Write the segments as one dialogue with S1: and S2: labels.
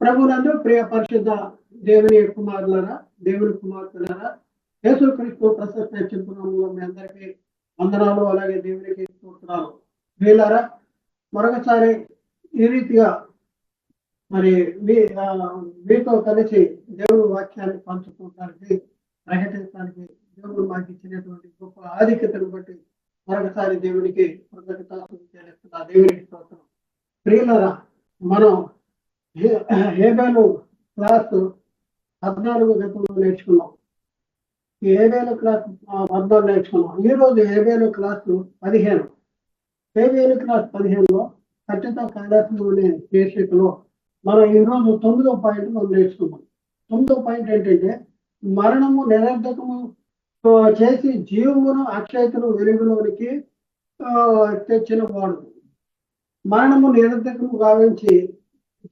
S1: ప్రభునందు ప్రియ పరిశుద్ధ దేవుని కుమారులారా దేవుని కుమార్తెలారా యేసుక్రీస్తు ప్రశస్త చింతనంలో మీ అందరికీ వందనాలు అలాగే దేవునికి స్తోత్రాలు. వీళ్ళారా మరొకసారి ఈ రీతిగా మరి మీ మీతో కలిసి దేవుని వాక్యాన్ని పంచుకోవడానికి ప్రకటించడానికి దేవుడు మాకు ఇచ్చినటువంటి గొప్ప ఆధిక్యతను బట్టి మరొకసారి దేవునికి కృతజ్ఞత దేవునికి స్తోత్రం. ప్రియులరా మనం హేబేలు క్లాస్ పద్నాలుగు గతంలో నేర్చుకున్నాం. ఈ హేబేలు క్లాస్ పద్నాలుగు నేర్చుకున్నాం. ఈ రోజు హేబేలు క్లాసు పదిహేను. హేబేలు క్లాస్ పదిహేనులో ఖచ్చిత అనే శీర్షికలో మనం ఈ రోజు తొమ్మిదో పాయింట్ మనం నేర్చుకున్నాం. తొమ్మిదో పాయింట్ ఏంటంటే మరణము నిరర్ధకము చేసి జీవమును అక్షయతను వెలుగులోనికి ఆ, తెచ్చిన వాడు. మరణము నిరర్ధకము గావించి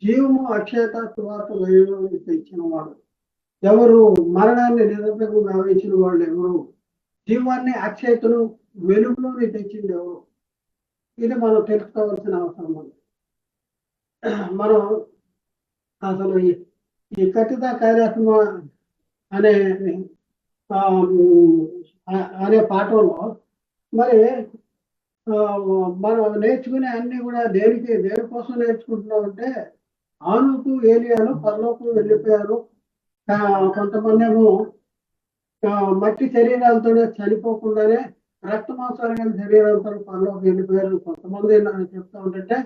S1: జీవము అక్షయత సువార్త వెలుగులోనికి తెచ్చిన వాడు ఎవరు మరణాన్ని నిరంతరం గావించిన వాళ్ళు ఎవరు? జీవాన్ని అక్షయతను వెలుగులోని తెచ్చింది ఎవరు? ఇది మనం తెలుసుకోవాల్సిన అవసరం ఉంది. మనం అసలు ఈ ఈ కథిత అనే ఆ, అనే పాఠంలో మరి ఆ, మనం నేర్చుకునే అన్ని కూడా దేనికి దేనికోసం నేర్చుకుంటున్నామంటే ఆనుకు ఏలియాలు పరలోకం వెళ్ళిపోయారు. కొంతమంది ఏమో మట్టి శరీరాలతోనే చనిపోకుండానే రక్త మాంసాలు శరీరాలతో పరలోకి వెళ్ళిపోయారు. కొంతమంది నాకు చెప్తా ఉంటుంటే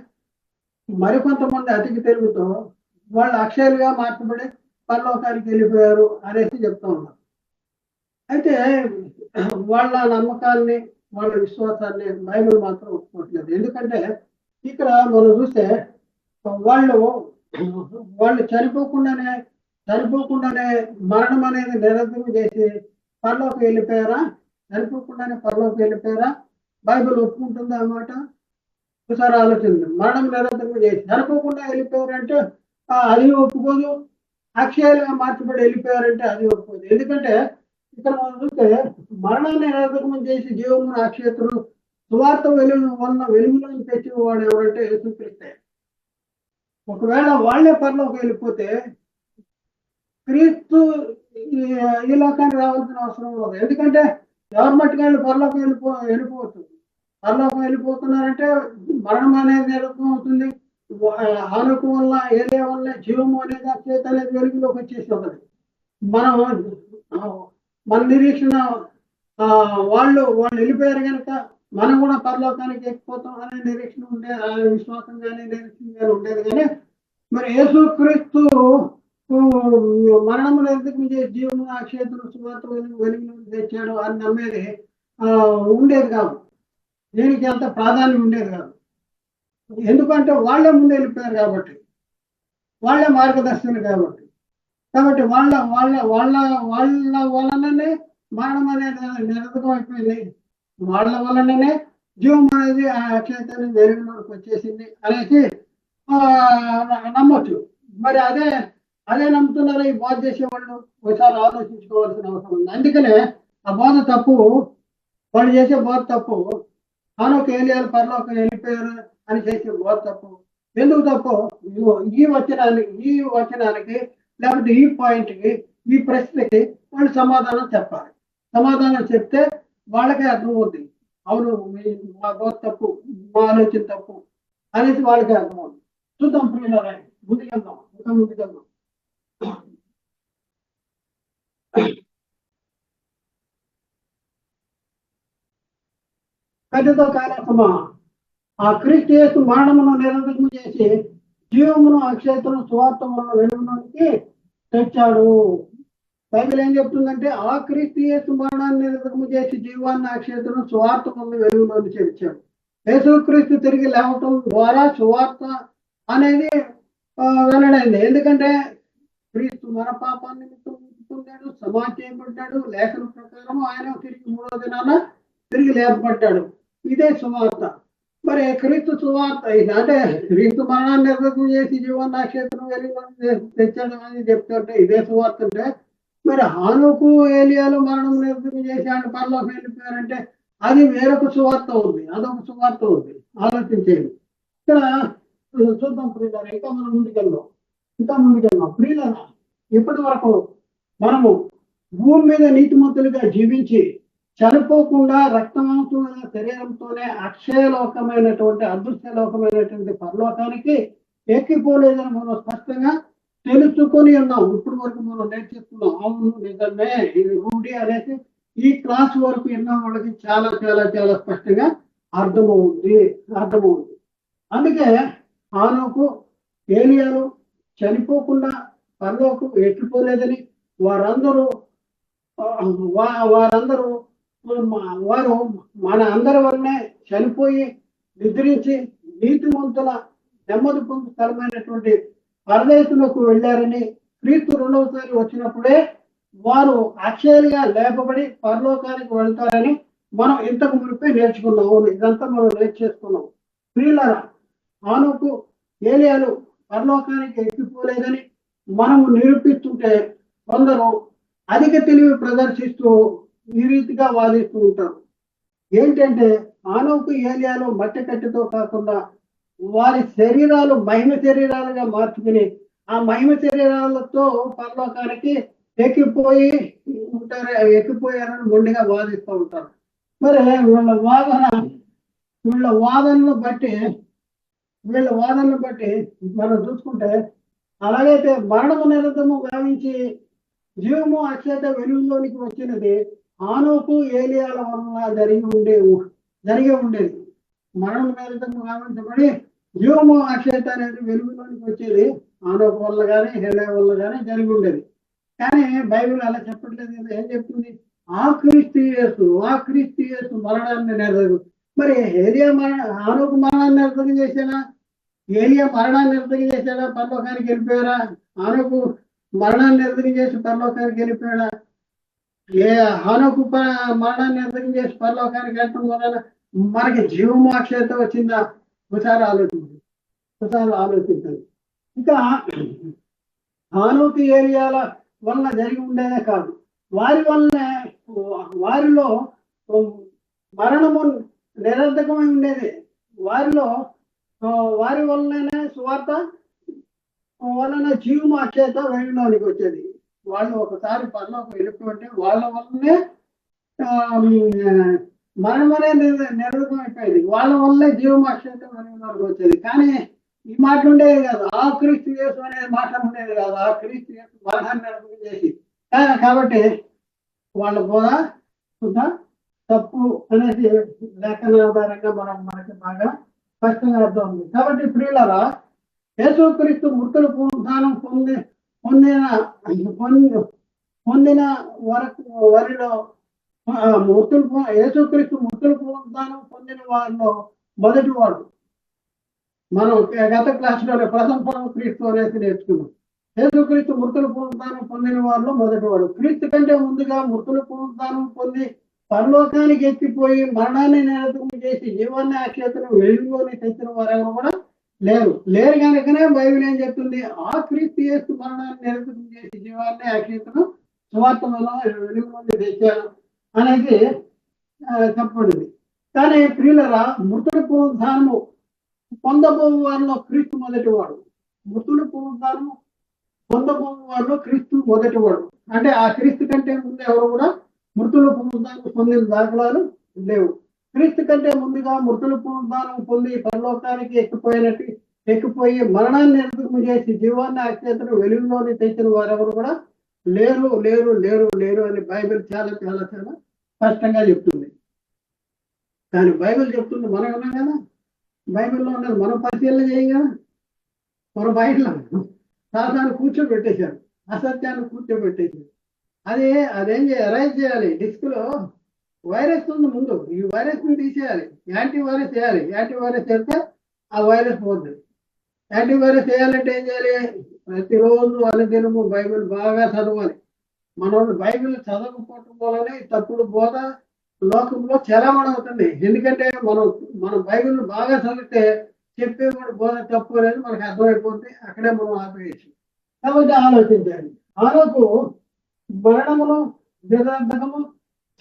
S1: మరికొంతమంది అతికి తెలుగుతో వాళ్ళు అక్షయాలుగా మార్చబడి పరలోకానికి వెళ్ళిపోయారు అనేసి చెప్తా ఉన్నారు. అయితే వాళ్ళ నమ్మకాల్ని వాళ్ళ విశ్వాసాన్ని బైబిల్ మాత్రం ఒప్పుకోవట్లేదు. ఎందుకంటే ఇక్కడ మనం చూస్తే వాళ్ళు వాళ్ళు చనిపోకుండానే చనిపోకుండానే మరణం అనేది నిరంతరం చేసి పరలోకి వెళ్ళిపోయారా? చనిపోకుండానే పరలోకి వెళ్ళిపోయారా? బైబిల్ ఒప్పుకుంటుందా అన్నమాట ఒకసారి ఆలోచించండి. మరణం నిరంతరం చేసి చనిపోకుండా వెళ్ళిపోయారంటే అది ఒప్పుకోదు. అక్షయాలుగా మార్చబడి వెళ్ళిపోయారంటే అది ఒప్పుకోదు. ఎందుకంటే ఇక్కడ మనం చూస్తే మరణాన్ని నిరంతరం చేసి జీవమును అక్షయతను సువార్త వెలుగు వలన వెలుగులోకి తెచ్చిన వాడు ఎవరంటే యేసుక్రీస్తే. ఒకవేళ వాళ్ళే పరలోకి వెళ్ళిపోతే క్రీస్తు ఈ- లోకానికి రావాల్సిన అవసరం లేదు ఎందుకంటే ఎవరి మట్టుకు వెళ్ళి పరలోకి వెళ్ళిపో వెళ్ళిపోవచ్చు. పరలోకం వెళ్ళిపోతున్నారంటే మరణం అనేది నిరర్థం అవుతుంది. ఆనుకు వల్ల ఏరియా వల్ల జీవము అనేది అత్యత అనేది వెలుగులోకి వచ్చేసి ఉంటుంది. మనం మన నిరీక్షణ ఆ, వాళ్ళు వాళ్ళు వెళ్ళిపోయారు కనుక మనం కూడా పరలోకానికి ఎక్కిపోతాం అనే నిరీక్షణ ఉండే ఆ విశ్వాసం కానీ నిరీక్షణ కానీ ఉండేది కానీ మరి యేసు క్రీస్తు మరణము ఎందుకు జీవము ఆ సువార్త వెలుగు వెలుగులో తెచ్చాడు అని నమ్మేది ఆ, ఉండేది కాదు. దీనికి అంత ప్రాధాన్యం ఉండేది కాదు. ఎందుకంటే వాళ్ళే ముందు వెళ్ళిపోయారు కాబట్టి వాళ్ళే మార్గదర్శకులు కాబట్టి. కాబట్టి వాళ్ళ వాళ్ళ వాళ్ళ వాళ్ళ వలననే మరణం అనేది నిరతకం అయిపోయింది వాళ్ళ వల్లనే జీవం అనేది ఆ అక్షయతని వెలుగులోకి వచ్చేసింది అనేసి ఆ, నమ్మొచ్చు. మరి అదే అదే నమ్ముతున్నారా ఈ బోధ చేసే వాళ్ళు? ఒకసారి ఆలోచించుకోవాల్సిన అవసరం ఉంది. అందుకనే ఆ బోధ తప్పు వాళ్ళు చేసే బోధ తప్పు ఆనొక ఏలియాలు పరలోకం వెళ్ళిపోయారు అని చేసే బోధ తప్పు. ఎందుకు తప్పు? ఈ వచనానికి ఈ వచనానికి లేకపోతే ఈ పాయింట్కి ఈ ప్రశ్నకి వాళ్ళు సమాధానం చెప్పాలి. సమాధానం చెప్తే వాళ్ళకే అర్థమవుతుంది అవును మా బోధ తప్పు మా ఆలోచన తప్పు అనేసి వాళ్ళకే అర్థమవుతుంది చూద్దాం ప్రియులారా ముందుకెళ్దాం ఇంకా ముందుకెళ్దాం. కథతో కాలేసమా ఆ క్రీస్తు చేసి మరణమును నిరంతరము చేసి జీవమును అక్షయతను స్వార్థములను వెలుగులోనికి తెచ్చాడు. బైబిల్ ఏం చెప్తుందంటే ఆ క్రీస్తు యేసు మరణాన్ని నిరంతరము చేసి జీవాన్ని అక్షయతను స్వార్థములను వెలుగులోకి వెలుగులోని చేర్చాడు క్రీస్తు తిరిగి లేవటం ద్వారా సువార్త అనేది వెల్లడైంది. ఎందుకంటే క్రీస్తు మన పాపాన్ని నిమిత్తం పొందాడు సమాజం చేయబడ్డాడు లేఖన ప్రకారం ఆయన తిరిగి మూడో దినాన తిరిగి లేపబడ్డాడు. ఇదే సువార్త. మరి క్రీస్తు సువార్త అంటే క్రీస్తు మరణాన్ని నిర్వహణ చేసి జీవన క్షేత్రం వెలుగులోని తెచ్చాడు అని చెప్తుంటే ఇదే సువార్త అంటే మరి హానుకు ఏలియాలు మరణం నిర్వహణ చేసి ఆయన పరలోకి వెళ్ళిపోయారంటే అది వేరొక సువార్త ఉంది. అదొక సువార్త ఉంది. ఆలోచించేది ఇక్కడ చూద్దాం ప్రియులారా ఇంకా మనం ముందుకెళ్దాం. ఇంకా ముందుకెళ్దాం. ప్రియులన ఇప్పటి వరకు మనము భూమి మీద నీతిమంతులుగా జీవించి చనిపోకుండా రక్తమాంసమైన శరీరంతోనే అక్షయలోకమైనటువంటి అదృశ్యలోకమైనటువంటి పరలోకానికి ఎక్కిపోలేదని మనం స్పష్టంగా తెలుసుకొని ఉన్నాం ఇప్పుడు వరకు మనం నేర్చుకున్నాం అవును నిజమే ఇది రూఢి అనేసి ఈ క్లాస్ వరకు విన్న వాళ్ళకి చాలా చాలా చాలా స్పష్టంగా అర్థమవుతుంది అర్థమవుతుంది అందుకే ఆనోకు ఏలియాలు చనిపోకుండా పరలోకు ఎక్కిపోలేదని వారందరూ వారందరూ వారు మన అందరి వల్లనే చనిపోయి నిద్రించి నీతిమంతుల నెమ్మది పొందు స్థలమైనటువంటి పరదేశంలోకి వెళ్ళారని క్రీస్తు రెండవసారి వచ్చినప్పుడే వారు అక్షయాలుగా లేపబడి పరలోకానికి వెళ్తారని మనం ఇంతకు మునిపే నేర్చుకున్నాం అవును, ఇదంతా మనం నేర్చేసుకున్నాం ప్రియులరా ఆనుకు ఏలియాలు పరలోకానికి ఎక్కిపోలేదని మనము నిరూపిస్తుంటే కొందరు అధిక తెలివి ప్రదర్శిస్తూ ఈ రీతిగా వాదిస్తూ ఉంటారు. ఏంటంటే ఆనవుకు ఏలియాలు మట్టి కట్టితో కాకుండా వారి శరీరాలు మహిమ శరీరాలుగా మార్చుకుని ఆ మహిమ శరీరాలతో పరలోకానికి ఎక్కిపోయి ఉంటారు ఎక్కిపోయారని ముండిగా వాదిస్తూ ఉంటారు. మరి వీళ్ళ వాదన వీళ్ళ వాదనను బట్టి వీళ్ళ వాదనను బట్టి మనం చూసుకుంటే అలాగైతే మరణము నిరంతరము గావించి జీవము అక్షత వెలుగులోనికి వచ్చినది ఆనోకు ఏలియాల వలన జరిగి ఉండే జరిగి ఉండేది. మరణం నిరతము గావించబడి జీవము అక్షేత అనేది వెలుగులోనికి వచ్చేది. ఆనవ వల్ల కానీ హెడే వల్ల కానీ జరిగి ఉండేది. కానీ బైబిల్ అలా చెప్పట్లేదు కదా ఏం చెప్తుంది? ఆ క్రీస్తు యేసు ఆ క్రీస్తు యేసు మరణాన్ని నెరవేరు మరి ఏరియా మరణ ఆనోకు మరణాన్ని నిర్ధకం చేశానా ఏరియా మరణాన్ని నిర్ధకం చేశాడా? పరలోకానికి వెళ్ళిపోయారా ఆనోకు మరణాన్ని నిర్ధకం చేసి పరలోకానికి వెళ్ళిపోయాడా? ఏ హానోకు మరణాన్ని నిర్ధకం చేసి పరలోకానికి వెళ్ళటం వలన మనకి జీవమోక్షత వచ్చిందా? ఒకసారి ఆలోచించండి. ఒకసారి ఆలోచించండి. ఇంకా హానూతి ఏరియాల వలన జరిగి ఉండేదే కాదు. వారి వల్లనే వారిలో మరణము నిరర్ధకమై ఉండేది. వారిలో వారి వల్లనే సువార్త వలన జీవము అక్షేత వెలుగులోనికి వచ్చేది. వాళ్ళు ఒకసారి పరలోకి వెళ్ళిపోతే వాళ్ళ వల్లనే మనమనే మరణం అనేది అయిపోయేది వాళ్ళ వల్లే జీవం అక్షేత వరకు వచ్చేది. కానీ ఈ మాట ఉండేది కాదు. ఆ క్రీస్తు యేసు అనేది మాట ఉండేది కాదు. ఆ క్రీస్తు యేసు మరణాన్ని నిరర్ధకం చేసి. కాబట్టి వాళ్ళ బోధ శుద్ధ తప్పు అనేసి లేఖన ఆధారంగా మనం మనకి బాగా స్పష్టంగా అర్థం ఉంది కాబట్టి ప్రియులరా యేసుక్రీస్తు మృతులు పునరుద్ధానం పొంది పొందిన పొంది- పొందిన వరకు వరిలో మూర్తులు మృతులు పు- యేసుక్రీస్తు పొందిన వారిలో మొదటి వాడు. మనం గత క్లాసులోనే ప్రథమ పరం క్రీస్తు అనేసి నేర్చుకున్నాం. యేసుక్రీస్తు మృతులు పునరుద్ధానం పొందిన వారిలో మొదటి వాడు. క్రీస్తు కంటే ముందుగా మృతులు పునరుద్ధానం పొంది పరలోకానికి ఎత్తిపోయి మరణాన్ని నిరతం చేసి జీవాన్ని అక్షేతను వెలుగులోని తెచ్చిన వారెవరు కూడా లేరు. లేరు కనుకనే బైబిల్ ఏం చెప్తుంది? ఆ క్రీస్తు చేస్తూ మరణాన్ని నిరతం చేసి జీవాన్ని అక్షేతను స్వార్థంలో వెలుగులోని తెచ్చాను అనేది చెప్పబడింది. కానీ ప్రియులరా మృతుడి పునరుద్ధానము పొందబో వారిలో క్రీస్తు మొదటివాడు. మృతుడి పునరుద్ధానము పొందబో వారిలో క్రీస్తు మొదటివాడు. అంటే ఆ క్రీస్తు కంటే ముందు ఎవరు కూడా మృతుల పునరుద్ధానం పొందిన దాఖలాలు లేవు. క్రీస్తు కంటే ముందుగా మృతుల పునరుద్ధానం పొంది పరలోకానికి ఎక్కిపోయినట్టు ఎక్కిపోయి మరణాన్ని నిర్మూలన చేసి జీవాన్ని అక్షేతను వెలుగులోని తెచ్చిన వారెవరు కూడా లేరు లేరు లేరు లేరు అని బైబిల్ చాలా చాలా చాలా స్పష్టంగా చెప్తుంది. కానీ బైబిల్ చెప్తుంది మనం ఉన్నాం కదా. బైబిల్లో ఉన్నది మనం పరిశీలన చేయం కదా. మన బయటలో సాధాన్ని కూర్చోబెట్టేశారు. అసత్యాన్ని కూర్చోబెట్టేశారు. అది అదేం చేయాలి? చేయాలి. డిస్క్లో వైరస్ ఉంది ముందు. ఈ వైరస్ని తీసేయాలి. యాంటీ వైరస్ వేయాలి. యాంటీ వైరస్ వేస్తే ఆ వైరస్ పోతుంది యాంటీ వైరస్ వేయాలంటే ఏం చేయాలి? ప్రతిరోజు అనుదినము బైబిల్ బాగా చదవాలి. మనం బైబిల్ చదవకపోవటం వల్లనే తప్పుడు బోధ లోకంలో చలామణి ఎందుకంటే మనం మనం బైబిల్ బాగా చదివితే చెప్పేవాడు బోధ తప్పు అనేది మనకు అర్థమైపోతే అక్కడే మనం ఆపేయచ్చు. కాబట్టి ఆలోచించాలి ఆలోకు మరణమును నిరర్ధకము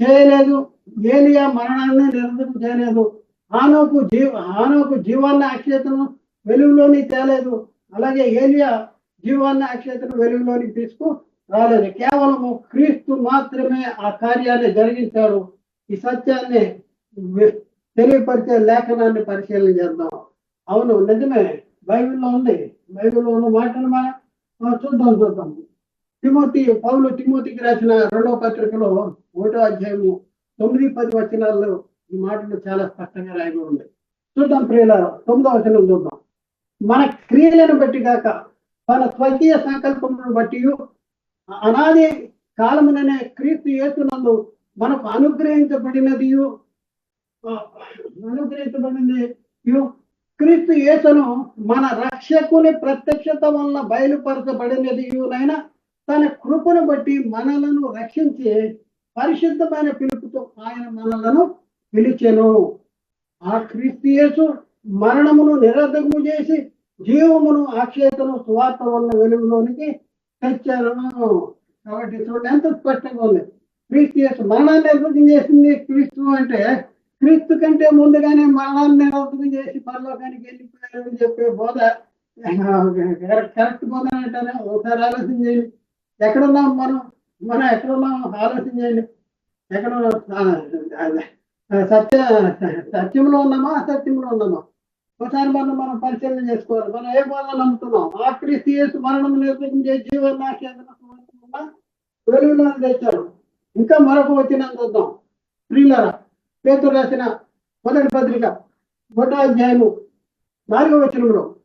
S1: చేయలేదు. ఏలియా మరణాన్ని నిరర్ధకం చేయలేదు. ఆనోకు జీవ ఆనోకు జీవాన్ని అక్షేతను వెలుగులోని తేలేదు. అలాగే ఏలియా జీవాన్ని అక్షేతను వెలుగులోనికి తీసుకు రాలేదు. కేవలము క్రీస్తు మాత్రమే ఆ కార్యాన్ని జరిగించాడు. ఈ సత్యాన్ని తెలియపరిచే లేఖనాన్ని పరిశీలన చేద్దాం. అవును నిజమే. బైబిల్లో ఉంది. బైబిల్లో ఉన్న మాటను మనం చూద్దాం చూద్దాం. తిమోతి పౌలు తిమోతికి రాసిన రెండవ పత్రికలో ఒకటో అధ్యాయము తొమ్మిది పది వచనాల్లో ఈ మాటలు చాలా స్పష్టంగా రాయబడి ఉంది చూద్దాం ప్రియుల తొమ్మిదో వచనం చూద్దాం. మన క్రియలను బట్టి కాక తన స్వకీయ సంకల్పమును బట్టి అనాది కాలముననే క్రీస్తు యేసునందు మనకు అనుగ్రహించబడినది అనుగ్రహించబడినది క్రీస్తు యేసును మన రక్షకుని ప్రత్యక్షత వలన బయలుపరచబడినది నైనా తన కృపను బట్టి మనలను రక్షించి పరిశుద్ధమైన పిలుపుతో ఆయన మనలను పిలిచెను. ఆ క్రీస్తు యేసు మరణమును నిరర్ధకము చేసి జీవమును అక్షేతను సువార్త వల్ల వెలుగులోనికి తెచ్చారు కాబట్టి చూడండి ఎంత స్పష్టంగా ఉంది. క్రీస్తు యేసు మరణాన్ని నిర్వృతం చేసింది క్రీస్తు అంటే క్రీస్తు కంటే ముందుగానే మరణాన్ని నిర్వృతం చేసి పరలోకానికి వెళ్ళిపోయారు అని చెప్పే బోధ. కరెక్ట్ కరెక్ట్ బోధ అంటారా? ఒకసారి ఆలోచన చేయండి. ఎక్కడున్నాం మనం? మనం ఎక్కడున్నాం? ఆలోచన చేయండి. ఎక్కడ సత్య సత్యంలో ఉన్నామా? అసత్యంలో ఉన్నామా? ఒకసారి మనం మనం పరిశీలన చేసుకోవాలి. మనం ఏ బోధ నమ్ముతున్నాం? ఆ క్రీస్తు మరణం నిర్వహించే జీవన నాశనం వెలుగులో తెచ్చారు ఇంకా మరొక వచ్చిన చూద్దాం. స్త్రీలర పేతులు రాసిన మొదటి పత్రిక మొదటి అధ్యాయము నాలుగో వచనంలో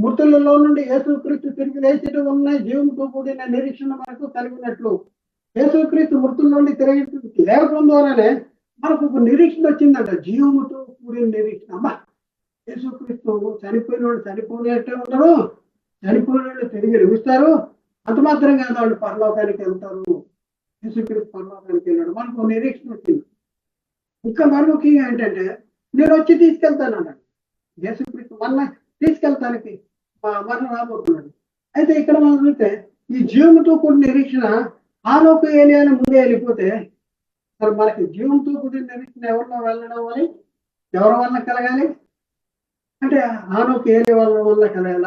S1: మృతులలో నుండి యేసుక్రీస్తు తిరిగి లేచిట ఉన్న జీవంతో కూడిన నిరీక్షణ మనకు కలిగినట్లు. యేసుక్రీస్తు మృతుల నుండి తిరిగి లేకపోవడం ద్వారానే మనకు ఒక నిరీక్షణ వచ్చిందంట. జీవముతో కూడిన నిరీక్షణ. అమ్మా! యేసుక్రీస్తు చనిపోయిన వాళ్ళు చనిపోయినట్టే ఉంటారు. చనిపోయిన వాళ్ళు తిరిగి లభిస్తారు అంత మాత్రం కాదు వాళ్ళు పరలోకానికి వెళ్తారు. యేసుక్రీస్తు పరలోకానికి వెళ్ళాడు. మనకు నిరీక్షణ వచ్చింది. ఇంకా మరి ముఖ్యంగా ఏంటంటే నేను వచ్చి తీసుకెళ్తాను అన్నాడు యేసుక్రీస్తు మన తీసుకెళ్తానికి మరణ మరణం రాబోతున్నాడు. అయితే ఇక్కడ మనం చూస్తే ఈ జీవంతో కూడిన నిరీక్షణ ఆలోపు ఏలియాని ముందే వెళ్ళిపోతే మరి మనకి జీవంతో కూడిన నిరీక్షణ ఎవరిలో వెళ్ళడం అని? ఎవరి వల్ల కలగాలి? అంటే ఆనోకి ఏలి వాళ్ళ వల్ల కలగాలి.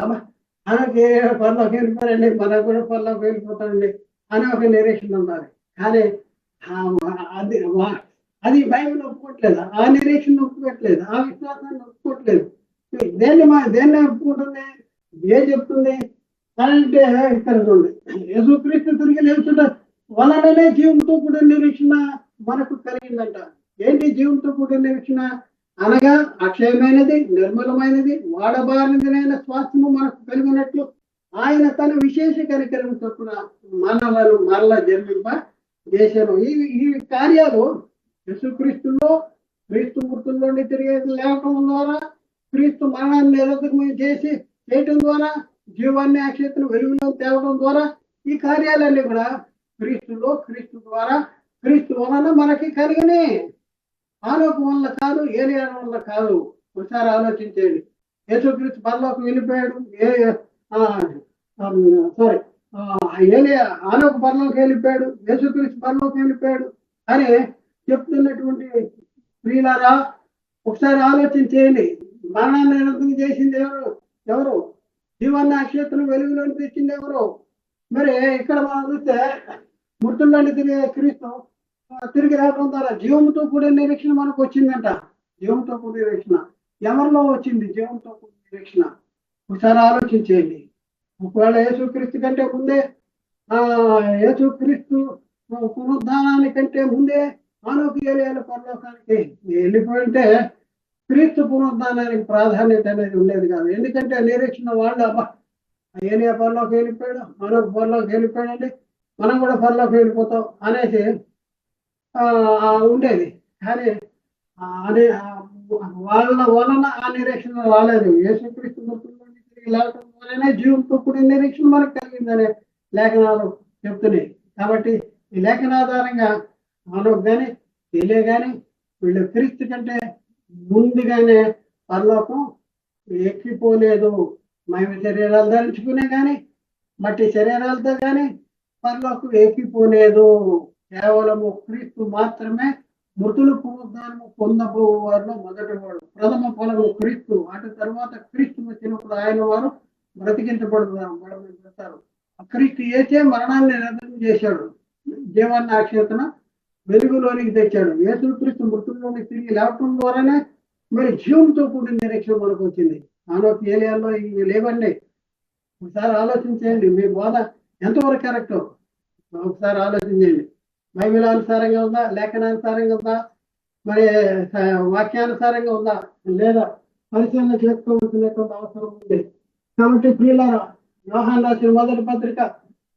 S1: ఆనోకి ఏ పనిలోకి వెళ్ళిపోయారండి మన కూడా పనిలోకి వెళ్ళిపోతారండి అని ఒక నిరీక్షణ ఉండాలి. కానీ అది వా- అది బైబిల్ ఒప్పుకోవట్లేదు. ఆ నిరీక్షణ ఒప్పుకోవట్లేదు. ఆ విశ్వాసాన్ని ఒప్పుకోవట్లేదు. దేన్ని మా దేన్ని ఒప్పుకుంటుంది? ఏం చెప్తుంది? అంటే ఇక్కడ చూడండి యేసుక్రీస్తు తిరిగి లేచుట వలననే జీవంతో కూడిన నిరీక్షణ మనకు కలిగిందంట. ఏంటి జీవంతో కూడిన నిరీక్షణ? అనగా అక్షయమైనది నిర్మలమైనది వాడబారినదినైన స్వాస్థ్యము మనకు కలిగినట్లు ఆయన తన విశేష కార్యక్రమం చొప్పున మనలను మరల జన్మింప చేశాను ఈ ఈ కార్యాలు యేసుక్రీస్తులో క్రీస్తు మృతుల్లోని తిరిగే లేవటం ద్వారా క్రీస్తు మరణాన్ని నిరర్థకం చేసి చేయటం ద్వారా జీవాన్ని అక్షేత్రం వెలుగులో తేవడం ద్వారా ఈ కార్యాలన్నీ కూడా క్రీస్తులో క్రీస్తు ద్వారా క్రీస్తు వలన మనకి కలిగినాయి ఆరోపణ వల్ల కాదు ఏలియాల వల్ల కాదు. ఒకసారి ఆలోచించేయండి. యేసుక్రీస్తు పరలోకి వెళ్ళిపోయాడు. ఏ సారీ ఏలియా ఆలోక పరలోకి వెళ్ళిపోయాడు. యేసుక్రీస్తు పరలోకి వెళ్ళిపోయాడు. అని చెప్తున్నటువంటి ప్రియులారా ఒకసారి ఆలోచన చేయండి మరణాన్ని నిరంతరం చేసింది ఎవరు? ఎవరు? జీవాన్ని అక్షేత్రం వెలుగులోని తెచ్చింది ఎవరు? మరి ఇక్కడ మనం చూస్తే మృతుల్లోని తిరిగే క్రీస్తు తిరిగి రావడం ద్వారా జీవంతో కూడిన నిరీక్షణ మనకు వచ్చిందంట. జీవంతో కూడిన నిరీక్షణ ఎవరిలో వచ్చింది? జీవంతో కూడిన నిరీక్షణ ఒకసారి ఆలోచించేయండి. ఒకవేళ యేసుక్రీస్తు కంటే ముందే ఆ యేసుక్రీస్తు పునరుద్ధానానికంటే ముందే ఆరోగ్యాలు పరలోకానికి వెళ్ళిపోయింటే క్రీస్తు పునరుద్ధానానికి ప్రాధాన్యత అనేది ఉండేది కాదు. ఎందుకంటే నిరీక్షణ వాళ్ళు అబ్బా ఏలియా పరలోకి వెళ్ళిపోయాడు మనకు పరలోకి వెళ్ళిపోయాడండి. మనం కూడా పరలోకి వెళ్ళిపోతాం అనేసి ఉండేది. కానీ అనే వాళ్ళ వలన ఆ నిరీక్షణ రాలేదు. యేసుక్రీస్తు మృతుల తిరిగి లేవటం ద్వారానే జీవంతో కూడిన నిరీక్షణ మనకు కలిగిందనే లేఖనాలు చెప్తున్నాయి. కాబట్టి ఈ లేఖనాధారంగా మనకు కానీ తెలియ కానీ వీళ్ళు క్రీస్తు కంటే ముందుగానే పరలోకం ఎక్కిపోలేదు. మేము శరీరాలు ధరించుకునే కానీ మట్టి శరీరాలతో కానీ పరలోకం ఎక్కిపోలేదు. కేవలము క్రీస్తు మాత్రమే మృతులు పునరుద్ధానము పొందబో వారిలో మొదటి వాడు. ప్రథమ ఫలము క్రీస్తు. అటు తర్వాత క్రీస్తు వచ్చినప్పుడు ఆయన వారు బ్రతికించబడతారు క్రీస్తు ఏసే మరణాన్ని నిరంతరం చేశాడు. జీవాన్ని ఆక్షేతన వెలుగులోనికి తెచ్చాడు. యేసుక్రీస్తు మృతుల్లోనికి తిరిగి లేవటం ద్వారానే మరి జీవంతో కూడిన నిరీక్షణ మనకు వచ్చింది. ఆనోకి ఏలియాల్లో ఇవి లేవండి ఒకసారి ఆలోచించేయండి. మీ బోధ ఎంతవరకు కరెక్ట్? ఒకసారి ఆలోచించండి బైబిలానుసారంగా ఉందా లేఖనానుసారంగా ఉందా మరి వాక్యానుసారంగా ఉందా లేదా పరిశీలన చేసుకోవాల్సినటువంటి అవసరం ఉంది. కాబట్టి ప్రియులారా యోహాన్ రాసిన మొదటి పత్రిక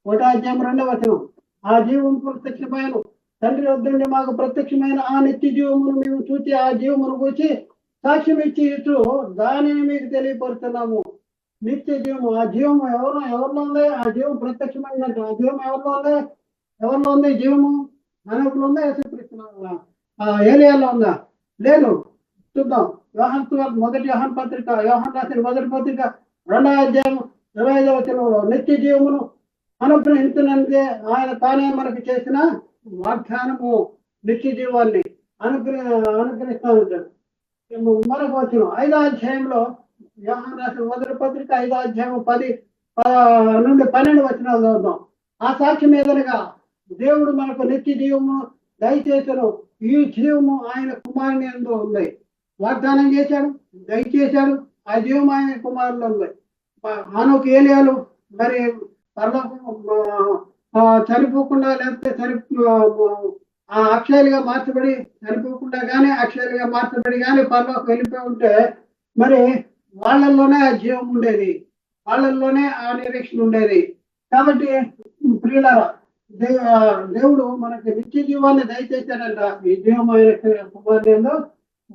S1: ఒకటాధ్యాయం రెండవ వచనం ఆ జీవం ప్రత్యక్షమైన తండ్రి వద్దండి మాకు ప్రత్యక్షమైన ఆ నిత్య జీవమును మేము చూచి ఆ జీవమును కూర్చి సాక్ష్యం ఇచ్చి ఇచ్చు దానిని మీకు తెలియపరుస్తున్నాము. నిత్య జీవము ఆ జీవం ఎవరు ఎవరిలో ఉంది? ఆ జీవం ప్రత్యక్షమైనట్టు ఆ జీవం ఎవరిలో ఉంది? ఎవరిలో ఉంది జీవము? మనకులో ఉందా? యేసుక్రీస్తునామములో? ఏరియాలో ఉందా? లేదు. చూద్దాం. యోహన్ మొదటి యోహన్ పత్రిక యోహన్ రాసిన మొదటి పత్రిక రెండవ అధ్యాయం ఇరవై ఐదవ వచనంలో నిత్య జీవమును అనుగ్రహించినందుకే ఆయన తానే మనకు చేసిన వాగ్దానము. నిత్య జీవాన్ని అనుగ్రహ అనుగ్రహిస్తా ఉంటాడు మరొక వచ్చిన ఐదో అధ్యాయంలో యోహాన్ రాసిన మొదటి పత్రిక ఐదో అధ్యాయం పది ప- నుండి పన్నెండు వచనాలు చదువుతాం ఆ సాక్ష్యం ఏదనగా దేవుడు మనకు నిత్య జీవము దయచేసను ఈ జీవము ఆయన కుమారుని ఎందు ఉంది. వాగ్దానం చేశాడు దయచేశాడు. ఆ జీవం ఆయన కుమారులు ఉంది. మనకు ఏలియాలు మరి చనిపోకుండా లేకపోతే చని ఆ అక్షయాలుగా మార్చబడి చనిపోకుండా కానీ అక్షయాలుగా మార్చబడి కానీ పర్లోకి వెళ్ళిపోయి ఉంటే మరి వాళ్ళల్లోనే ఆ జీవం ఉండేది. వాళ్ళల్లోనే ఆ నిరీక్షణ ఉండేది. కాబట్టి ప్రియులారా దేవుడు మనకి నిత్య జీవాన్ని దయచేశాడంట. ఈ జీవం ఆయన కుమారుడు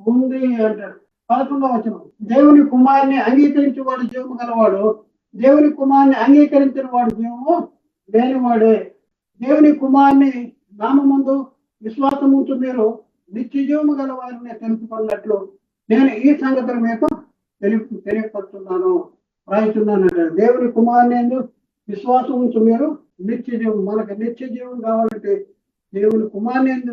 S1: ఉంది అంటాడు. పదకొండవ వచనం. దేవుని కుమారుని అంగీకరించి వాడు జీవము గలవాడు. దేవుని కుమారుని అంగీకరించిన వాడు జీవము లేనివాడే. దేవుని కుమారుని నామందు విశ్వాసం ఉంచు మీరు నిత్య జీవము గలవారిని తెలుసుకున్నట్లు నేను ఈ సంగతులు మీకు తెలియ తెలియపరుస్తున్నాను రాయిస్తున్నాను దేవుని కుమారుని విశ్వాసం ఉంచు మీరు నిత్య జీవం మనకు నిత్య జీవం కావాలంటే దేవుని కుమారుని ఎందు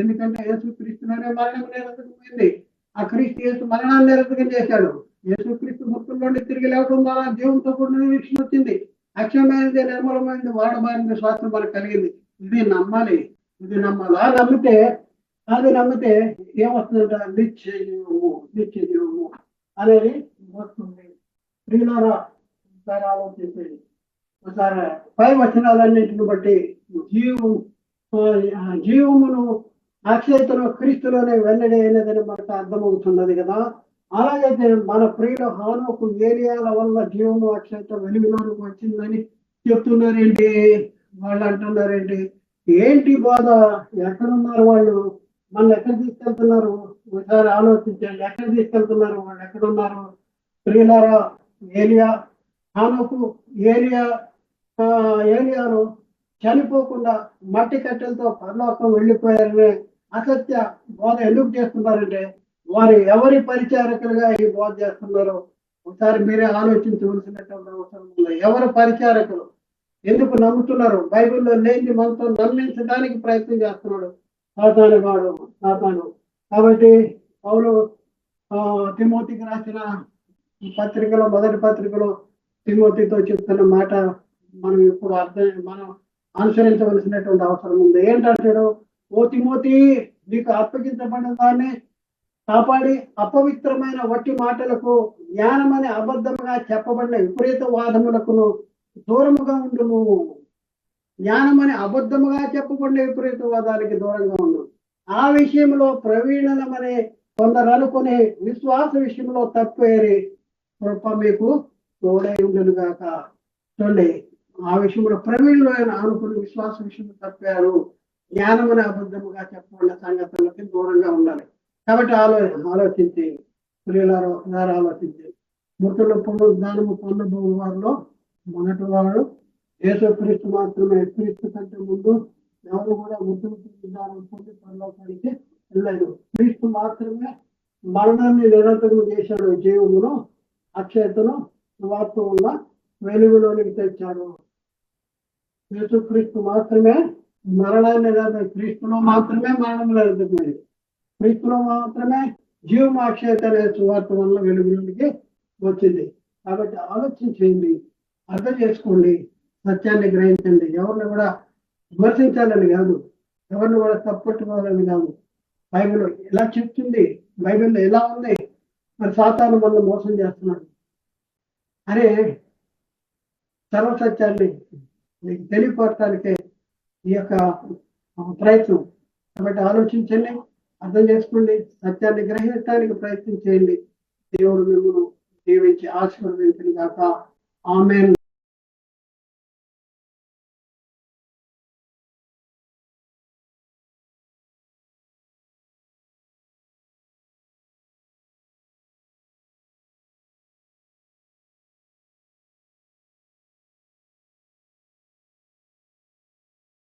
S1: ఎందుకంటే యేసు క్రీస్తునే మరణం నిరసకమైంది ఆ క్రీస్తు యేసు మరణాన్ని నిరసకం చేశాడు. యేసు క్రీస్తు మృతుల్లోని తిరిగి లేవడం ద్వారా దేవునితో కూడిన వీక్షణ వచ్చింది. అక్షయమైనది నిర్మలమైనది వాడమైనది శ్వాసం మనకు కలిగింది. ఇది నమ్మాలి ఇది నమ్మాలి? ఆ నమ్మితే అది నమ్మితే ఏమొస్తుందంట? నిత్య జీవము నిత్య జీవము అనేది వస్తుంది. ప్రియులారా ఆలోచించేది పై వచనాలన్నింటిని బట్టి జీవం జీవమును అక్షయతను క్రీస్తులోనే వెల్లడి అయినదని మనకు అర్థమవుతున్నది కదా. అలాగైతే మన ప్రియుల హానోకు ఏరియాల వల్ల జీవము అక్షయత వెలుగులోనికి వచ్చిందని చెప్తున్నారేంటి? వాళ్ళు అంటున్నారేంటి? ఏంటి బాధ? ఎక్కడున్నారు వాళ్ళు? మన ఎక్కడ తీసుకెళ్తున్నారు? ఒకసారి ఆలోచించండి. ఎక్కడ తీసుకెళ్తున్నారు? వాళ్ళు ఎక్కడున్నారు? ప్రియులారా ఏరియా హానోకు ఏరియా ఏలియాను చనిపోకుండా మట్టి కట్టెలతో పరలోకం వెళ్ళిపోయారనే అసత్య బోధ ఎందుకు చేస్తున్నారంటే వారు ఎవరి పరిచారకులుగా ఈ బోధ చేస్తున్నారు ఒకసారి మీరే ఆలోచించవలసినటువంటి అవసరం ఉంది. ఎవరు పరిచారకులు? ఎందుకు నమ్ముతున్నారు? బైబిల్లో లేని మనతో నమ్మించడానికి ప్రయత్నం చేస్తున్నాడు సాతాను వాడు సాతాను. కాబట్టి పౌలు ఆ, తిమోతికి రాసిన పత్రికలో మొదటి పత్రికలో తిమోతితో చెప్తున్న మాట మనం ఇప్పుడు అర్థం మనం అనుసరించవలసినటువంటి అవసరం ఉంది. ఏంటంటాడు ఓ తిమోతి నీకు అప్పగించబడిన దాన్ని కాపాడి అపవిత్రమైన వట్టి మాటలకు జ్ఞానమనే అబద్ధముగా చెప్పబడిన విపరీత వాదములకును దూరముగా ఉండుము. జ్ఞానమని అబద్ధముగా చెప్పబడిన విపరీత వాదానికి దూరంగా ఉండు. ఆ విషయంలో ప్రవీణమనే కొందరు అనుకుని విశ్వాస విషయంలో తప్పేరి కృప మీకు తోడై ఉండును గాక చూడండి ఆ విషయంలో ప్రవీణులు ఆనుకుని విశ్వాస విషయంలో తప్పారు. జ్ఞానమని అబద్ధముగా చెప్పబడిన సంగతులకి దూరంగా ఉండాలి. కాబట్టి ఆలో ఆలోచించి ప్రియులారు ఒకసారి ఆలోచించి. మృతుల పునరుద్ధానము పొందబో వారిలో మొదటి వాడు యేసు క్రీస్తు మాత్రమే. క్రీస్తు కంటే ముందు ఎవరు కూడా మృతుల పునరుద్ధానం పొంది పరలోకానికి వెళ్ళలేదు. క్రీస్తు మాత్రమే మరణాన్ని నిరంతరం చేశాడు. జీవమును అక్షయతను సువార్త వెలుగులోనికి తెచ్చాడు. యేసుక్రీస్తు మాత్రమే మరణాన్ని నిరంతరం క్రీస్తులో మాత్రమే మరణం నిరంతరమైంది క్రీస్తులో మాత్రమే జీవమాక్షేత అనే సువార్త వల్ల వెలుగులోనికి వచ్చింది. కాబట్టి ఆలోచించేయండి అర్థం చేసుకోండి సత్యాన్ని గ్రహించండి. ఎవరిని కూడా విమర్శించాలని కాదు ఎవరిని కూడా తప్పట్టుకోవాలని కాదు. బైబిల్ ఎలా చెప్తుంది బైబిల్లో ఎలా ఉంది. మరి సాతాను మనం మోసం చేస్తున్నాడు. అరే సర్వసత్యాన్ని మీకు తెలియపరచడానికే ఈ యొక్క ప్రయత్నం. కాబట్టి ఆలోచించండి అర్థం చేసుకోండి సత్యాన్ని గ్రహించడానికి ప్రయత్నం చేయండి. దేవుడు మిమ్మల్ని దీవించి ఆశీర్వదించిన కాక ఆమెన్.